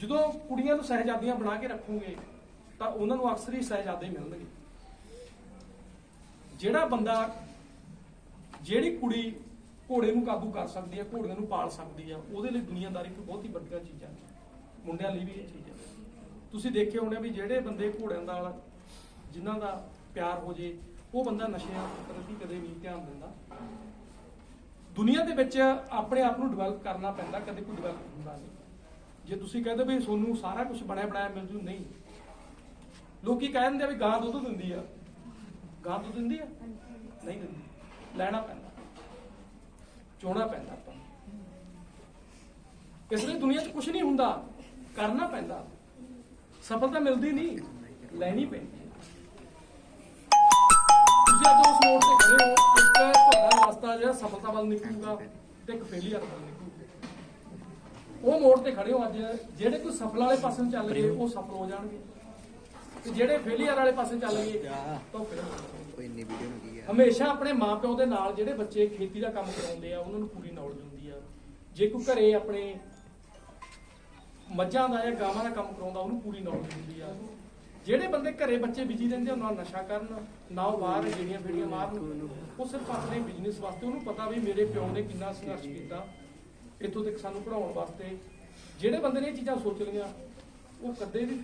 ਜਦੋਂ ਕੁੜੀਆਂ ਨੂੰ ਸਹਿਜਾਦੀਆਂ ਬਣਾ ਕੇ ਰੱਖੋਗੇ, ਤਾਂ ਉਹਨਾਂ ਨੂੰ ਅਕਸਰ ਹੀ ਸਹਿਜਾਦੇ ਮਿਲਣਗੇ। ਜਿਹੜਾ ਬੰਦਾ, ਜਿਹੜੀ ਕੁੜੀ ਘੋੜੇ ਨੂੰ ਕਾਬੂ ਕਰ ਸਕਦੀ ਹੈ, ਘੋੜਿਆਂ ਨੂੰ ਪਾਲ ਸਕਦੀ ਹੈ, ਉਹਦੇ ਲਈ ਦੁਨੀਆਦਾਰੀ ਇੱਕ ਬਹੁਤ ਹੀ ਵੱਡੀਆਂ ਚੀਜ਼ਾਂ ਨੇ। ਮੁੰਡਿਆਂ ਲਈ ਵੀ ਇਹ ਚੀਜ਼ ਹੈ। ਤੁਸੀਂ ਦੇਖੇ ਹੋਣੇ ਵੀ ਜਿਹੜੇ ਬੰਦੇ ਘੋੜਿਆਂ ਨਾਲ ਜਿਨ੍ਹਾਂ ਦਾ ਪਿਆਰ ਹੋ ਜੇ, ਉਹ ਬੰਦਾ ਨਸ਼ਿਆਂ ਪ੍ਰਤੀ ਕਦੇ ਨਹੀਂ ਧਿਆਨ ਦਿੰਦਾ। ਦੁਨੀਆ ਦੇ ਵਿੱਚ ਆਪਣੇ ਆਪ ਨੂੰ ਡਿਵੈਲਪ ਕਰਨਾ ਪੈਂਦਾ, ਕਦੇ ਕੋਈ ਡਿਵੈਲਪ ਹੁੰਦਾ ਨਹੀਂ। ਜੇ ਤੁਸੀਂ ਕਹਿੰਦੇ ਵੀ ਤੁਹਾਨੂੰ ਸਾਰਾ ਕੁਝ ਬਣਿਆ ਬਣਾਇਆ ਮਿਲ ਜੂ, ਨਹੀਂ। ਲੋਕੀ ਕਹਿ ਆ ਵੀ ਗਾਂ ਦੁੱਧ ਦਿੰਦੀ ਆ। ਗਾਂ ਦੁੱਧ ਦਿੰਦੀ ਆ? ਨਹੀਂ ਦਿੰਦੀ। ਲੈਣਾ ਪੈਂਦਾ। ਚੋਣਾ ਪੈਂਦਾ ਆਪਾਂ ਇਸ ਲਈ ਦੁਨੀਆ 'ਚ ਕੁਝ ਨਹੀਂ ਹੁੰਦਾ। ਕਰਨਾ ਪੈਂਦਾ। ਸਫਲਤਾ ਮਿਲਦੀ ਨਹੀਂ। ਲੈਣੀ ਪੈਂਦੀ ਤੁਸੀਂ ਅੱਜ ਉਸ ਮੋੜ ਤੇ ਖੜੇ ਹੋ। ਇੱਕ ਤੁਹਾਡਾ ਰਸਤਾ ਜਿਹੜਾ ਸਫਲਤਾ ਵੱਲ ਨਿਕਲੂਗਾ ਤੇ ਇੱਕ ਫੇਲੀਅਰ ਵੱਲ ਨਿਕਲੂਗਾ। ਉਹ ਮੋੜ ਤੇ ਖੜੇ ਹੋ ਅੱਜ ਜਿਹੜੇ ਕੋਈ ਸਫਲ ਵਾਲੇ ਪਾਸੇ ਨੂੰ ਚੱਲ ਗਏ ਉਹ ਸਫਲ ਹੋ ਜਾਣਗੇ। ਤੇ ਜਿਹੜੇ ਫੇਲੀਅਰ ਵਾਲੇ ਪਾਸੇ ਚੱਲ ਗਏ ਤਾਂ ਉਹ fail ਹੋ ਜਾਣਗੇ ਕੋਈ ਇੰਨੀ ਵੀਡੀਓ ਨੂੰ ਕੀ ਆ? ਹਮੇਸ਼ਾ ਆਪਣੇ ਮਾਪਿਓ ਦੇ ਨਾਲ ਜਿਹੜੇ ਬੱਚੇ ਖੇਤੀ ਦਾ ਕੰਮ ਕਰਾਉਂਦੇ ਆ ਉਹਨਾਂ ਨੂੰ ਪੂਰੀ ਨੌਲੇਜ ਹੁੰਦੀ ਆ। ਜੇ ਕੋਈ ਘਰੇ ਆਪਣੇ ਮੱਝਾਂ ਦਾ ਜਾਂ ਗਾਵਾਂ ਦਾ ਕੰਮ ਕਰਾਉਂਦਾ ਉਹਨੂੰ ਪੂਰੀ ਨੌਲੇਜ ਹੁੰਦੀ ਆ। ਜਿਹੜੇ ਬੰਦੇ ਘਰੇ ਬੱਚੇ ਬਿਜ਼ੀ ਰਹਿੰਦੇ ਉਹਨਾਂ ਨਾਲ ਨਸ਼ਾ ਕਰਨ ਨਾ ਉਹ ਬਾਹਰ ਜਿਹੜੀਆਂ ਫੇੜੀਆਂ ਮਾਰਨ ਉਹ ਸਿਰਫ ਆਪਣੇ ਬਿਜ਼ਨਸ ਵਾਸਤੇ ਉਹਨੂੰ ਪਤਾ ਵੀ ਮੇਰੇ ਪਿਓ ਨੇ ਕਿੰਨਾ ਸੰਘਰਸ਼ ਕੀਤਾ। ਇੱਥੋਂ ਤੱਕ ਸਾਨੂੰ ਪੜਾਉਣ ਵਾਸਤੇ ਜਿਹੜੇ ਬੰਦੇ ਨੇ ਇਹ ਚੀਜ਼ਾਂ ਸੋਚ ਲਈਆਂ, ਉਹ ਕਦੇ ਵੀ